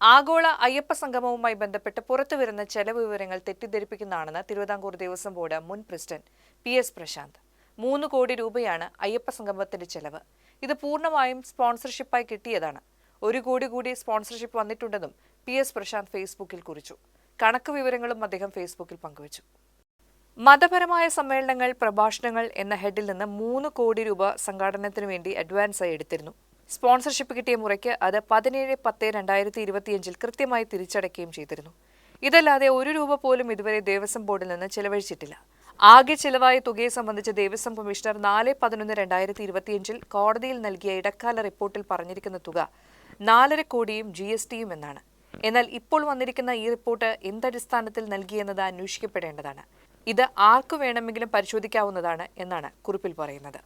ആഗോള അയ്യപ്പ സംഗമവുമായി ബന്ധപ്പെട്ട് പുറത്തുവരുന്ന ചെലവ് വിവരങ്ങൾ തെറ്റിദ്ധരിപ്പിക്കുന്നതാണെന്ന് തിരുവിതാംകൂർ ദേവസ്വം ബോർഡ് മുൻ പ്രസിഡന്റ് പി എസ് പ്രശാന്ത്. മൂന്ന് കോടി രൂപയാണ് അയ്യപ്പ സംഗമത്തിന്റെ ചെലവ്. ഇത് പൂർണമായും സ്പോൺസർഷിപ്പായി കിട്ടിയതാണ്. ഒരു കോടി കൂടി സ്പോൺസർഷിപ്പ് വന്നിട്ടുണ്ടെന്നും പി എസ് പ്രശാന്ത് ഫേസ്ബുക്കിൽ കുറിച്ചു. കണക്ക് വിവരങ്ങളും അദ്ദേഹം ഫേസ്ബുക്കിൽ പങ്കുവച്ചു. മതപരമായ സമ്മേളനങ്ങൾ പ്രഭാഷണങ്ങൾ എന്ന ഹെഡിൽ നിന്ന് മൂന്ന് കോടി രൂപ സംഘാടനത്തിനു വേണ്ടി അഡ്വാൻസായി എടുത്തിരുന്നു. സ്പോൺസർഷിപ്പ് കിട്ടിയ മുറയ്ക്ക് അത് പതിനേഴ് പത്ത് രണ്ടായിരത്തി ഇരുപത്തിയഞ്ചിൽ കൃത്യമായി തിരിച്ചടയ്ക്കുകയും ചെയ്തിരുന്നു. ഇതല്ലാതെ ഒരു രൂപ പോലും ഇതുവരെ ദേവസ്വം ബോർഡിൽ നിന്ന് ചെലവഴിച്ചിട്ടില്ല. ആകെ ചെലവായ തുകയെ സംബന്ധിച്ച് ദേവസ്വം കമ്മീഷണർ നാല് പതിനൊന്ന് രണ്ടായിരത്തി ഇരുപത്തിയഞ്ചിൽ കോടതിയിൽ നൽകിയ ഇടക്കാല റിപ്പോർട്ടിൽ പറഞ്ഞിരിക്കുന്ന തുക നാലര കോടിയും ജി എസ് ടിയും എന്നാണ്. എന്നാൽ ഇപ്പോൾ വന്നിരിക്കുന്ന ഈ റിപ്പോർട്ട് എന്തടിസ്ഥാനത്തിൽ നൽകിയെന്നത് അന്വേഷിക്കപ്പെടേണ്ടതാണ്. ഇത് ആർക്കു വേണമെങ്കിലും പരിശോധിക്കാവുന്നതാണ് എന്നാണ് കുറിപ്പിൽ പറയുന്നത്.